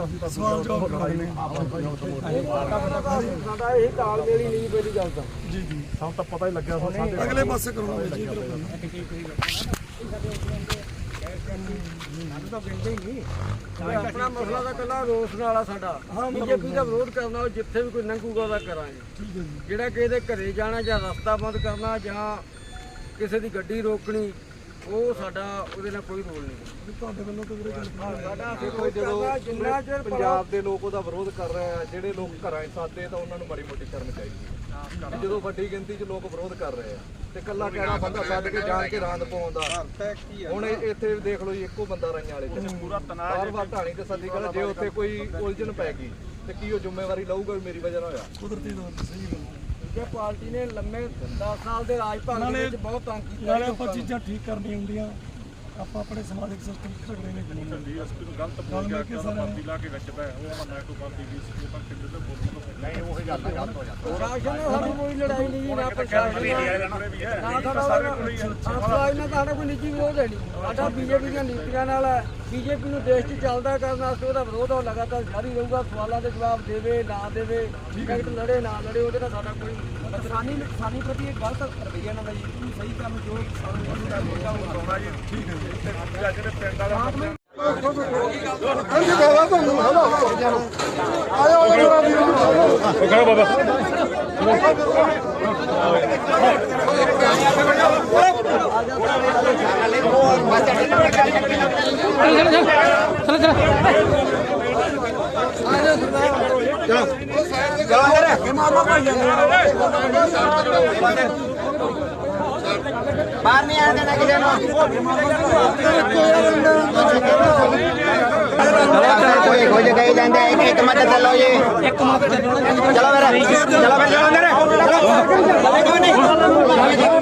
ਤੇ ਅਸੀਂ ਤਾਂ ਸਵਾਲ ਜਵਾਬ ਕਰਾਂਗੇ। ਸਾਡਾ ਇਹ ਤਾਲਮੇਲ ਹੀ ਨਹੀਂ ਪਹਿਲੀ ਗੱਲ ਤਾਂ। ਜੀ ਜੀ। ਸਾਨੂੰ ਤਾਂ ਪਤਾ ਹੀ ਲੱਗਿਆ ਸੀ ਸਾਡੇ ਅਗਲੇ ਪਾਸੇ ਕਰੂੰਗਾ ਜੀ ਇੱਧਰੋਂ ਕਰਨਾ। ਆਪਣਾ ਮਸਲਾ ਤਾਂ ਕੱਲਾ ਰੋਸਣ ਵਾਲਾ ਸਾਡਾ। ਬੀਜੇਪੀ ਦਾ ਵਿਰੋਧ ਕਰਨਾ ਉਹ ਜਿੱਥੇ ਵੀ ਕੋਈ ਲੰਘੂਗਾ ਉਹਦਾ ਕਰਾਂਗੇ। ਜਿਹੜਾ ਕਿਸੇ ਦੇ ਘਰੇ ਜਾਣਾ ਜਾਂ ਰਸਤਾ ਬੰਦ ਕਰਨਾ ਜਾਂ ਕਿਸੇ ਦੀ ਗੱਡੀ ਰੋਕਣੀ ਉਹ ਸਾਡਾ ਉਹਦੇ ਨਾਲ ਕੋਈ ਰੋਲ ਨਹੀਂ ਵੀ ਤੁਹਾਡੇ ਵੱਲੋਂ ਤਾਂ ਵੀਰੇ ਗੱਲ ਸਾਡਾ ਦੇਖੋ ਜਦੋਂ ਜਿੰਨਾ ਚਿਰ ਪੰਜਾਬ ਦੇ ਲੋਕ ਉਹਦਾ ਵਿਰੋਧ ਕਰ ਰਹੇ ਆ ਜਿਹੜੇ ਲੋਕ ਘਰਾਂ 'ਚ ਸਾਦੇ ਤਾਂ ਉਹਨਾਂ ਨੂੰ ਮਾੜੀ ਮੋਟੀ ਸ਼ਰਮ ਚਾਹੀਦੀ ਹੈ। ਜਦੋਂ ਵੱਡੀ ਗਿਣਤੀ 'ਚ ਲੋਕ ਵਿਰੋਧ ਕਰ ਰਹੇ ਆ ਤੇ ਕੱਲਾ ਕਹਿਣਾ ਬੰਦਾ ਸੱਦ ਕੇ ਜਾਣ ਕੇ ਰਾਂਦ ਪਾਉਂਦਾ। ਹੁਣ ਇੱਥੇ ਦੇਖ ਲਓ ਜੀ ਇੱਕੋ ਬੰਦਾ ਰਈਆਂ ਵਾਲੇ ਚ। ਪੂਰਾ ਤਨਾਜ ਬਾਰ ਬਾਰ ਢਾਣੀ ਤੇ ਸੱਦੀ ਕਰ ਜੇ ਉੱਥੇ ਕੋਈ ਉਲਝਣ ਪੈ ਗਈ ਤੇ ਕੀ ਉਹ ਜ਼ਿੰਮੇਵਾਰੀ ਲਊਗਾ ਵੀ ਮੇਰੀ ਵਜ੍ਹਾ ਨਾਲ ਹੋਇਆ? ਕੁਦਰਤੀ ਤੌਰ ਤੇ ਸਹੀ ਗੱਲ ਜੇ ਪਾਰਟੀ ਨੇ ਲੰਮੇ 10 ਸਾਲ ਦੇ ਰਾਜ ਭਾਗ ਦੇ ਵਿੱਚ ਬਹੁਤ ਤੰਗ ਕੀਤਾ ਨਾਲੇ ਆਪਾਂ ਚੀਜ਼ਾਂ ਠੀਕ ਕਰਨੀਆਂ ਹੁੰਦੀਆਂ। ਆਪਾਂ ਆਪਣੇ ਸਮਾਜਿਕ ਸਿਸਟਮ ਝਗੜੇ ਨਹੀਂ ਕਰਨੇ ਡੀਐਸਪੀ ਨੂੰ ਗਲਤ ਬੋਲ ਗਿਆ ਕਿ ਪਾਰਟੀ ਲਾ ਕੇ ਪਏ ਉਹ ਮੰਨਿਆ ਕੋਈ ਪਾਰਟੀ ਦੀ ਸੀ ਪਰ ਕਿੰਨੇ ਤੇ ਬੋਲ ਨਹੀਂ ਉਹ ਗੱਲ ਗਲਤ ਹੋ ਜਾਂਦਾ। ਪ੍ਰਸ਼ਾਸਨ ਨਾਲ ਸਾਡੀ ਕੋਈ ਲੜਾਈ ਨਹੀਂ ਨਾ ਪ੍ਰਸ਼ਾਸਨ ਨਾਲ ਨਾ ਸਾਡਾ ਸਾਰਾ ਇਹਨਾਂ ਦਾ ਸਾਡਾ ਕੋਈ ਨਿੱਜੀ ਵਿਰੋਧ ਹੈ ਨਹੀਂ। ਸਾਡਾ ਬੀਜੇਪੀ ਦੀਆਂ ਨੀਤੀਆਂ ਨਾਲ ਹੈ। ਬੀਜੇਪੀ ਨੂੰ ਦੇਸ਼ 'ਚ ਚੱਲਦਾ ਕਰਨ ਵਾਸਤੇ ਉਹਦਾ ਵਿਰੋਧ ਉਹ ਲਗਾਤਾਰ ਜਾਰੀ ਰਹੂਗਾ ਸਵਾਲਾਂ ਦੇ ਜਵਾਬ ਦੇਵੇ ਨਾ ਦੇਵੇ ਟਿਕਟ ਲੜੇ ਨਾ ਲੜੇ ਉਹਦੇ ਨਾਲ ਸਾਡਾ ਕੋਈ ਕਿਸਾਨੀ ਕਿਸਾਨੀ ਪ੍ਰਤੀ ਇੱਕ ਗਲਤ ਰਵੱਈਆ ਨਾ ਦਾ ਜੀ ਸਹੀ ਕੰਮ ਜੋ ਕਿਸਾਨ ਦਾ ਮੁੱਦਾ ਉਹ ਕਰਾਉਣਾ ਜੀ ਜਿਹੜੇ ਪਿੰਡ ਵਾਲੇ ਕੋਈ ਹੋ ਜਗ੍ਹਾ ਹੀ ਇੱਕ ਇੱਕ ਮਿੰਟ ਚੱਲੋ ਜੀ ਇੱਕ ਮਿੰਟ ਚਲੋ ਫਿਰ ਚਲੋ ਫਿਰ ਚਲੋ ਅੰਦਰ ਚਲੋ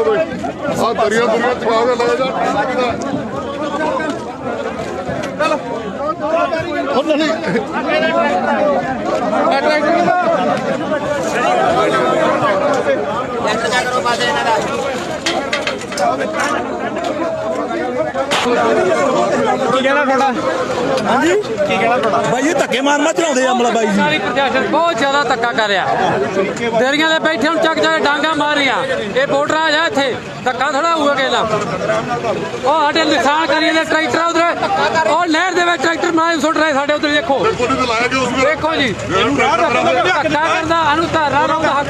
ਬਈ ਆ ਦਰਿਆ ਦੁਰੀਆ ਚਲਾ ਕੇ ਲੈ ਜਾ ਚਲੋ ਨਹੀਂ ਐਂਟਰ ਕਰੋ ਪਾਸੇ ਇਹਨਾਂ ਦਾ ਬਾਈ ਇਹ ਧੱਕੇ ਮਾਰ ਮਾਰ ਚਲਾਉਂਦੇ ਆ ਅਮਲਾ ਬਾਈ ਜੀ। ਸਾਰੀ ਪ੍ਰਸ਼ਾਸਨ ਬਹੁਤ ਜ਼ਿਆਦਾ ਧੱਕਾ ਕਰ ਰਿਹਾ। ਦੇਰੀਆਂ ਦੇ ਬੈਠੇ ਨੂੰ ਚੱਕ ਚੱਕ ਡਾਂਗਾ ਮਾਰੀਆਂ ਇਹ ਵੋਟਰ ਆ ਜਾ ਇੱਥੇ। ਧੱਕਾ ਥੋੜਾ ਹੋਊਗਾ ਕਿਹਦਾ ਉਹ ਸਾਡੇ ਨੁਕਸਾਨ ਕਰੀ ਜਾਂਦੇ ਟਰੈਕਟਰ ਉਧਰ। ਉਹ ਨਹਿਰ ਦੇ ਵਿੱਚ ਟਰੈਕਟਰ ਮਾਰੇ ਸੁੱਟ ਰਹੇ ਸਾਡੇ ਉਧਰ ਦੇਖੋ। ਕਿ ਦੇਖੋ ਜੀ। ਧੱਕਾ ਕਰਦਾ ਅਨੂ ਧਾਰਾ ਰੋਂਦਾ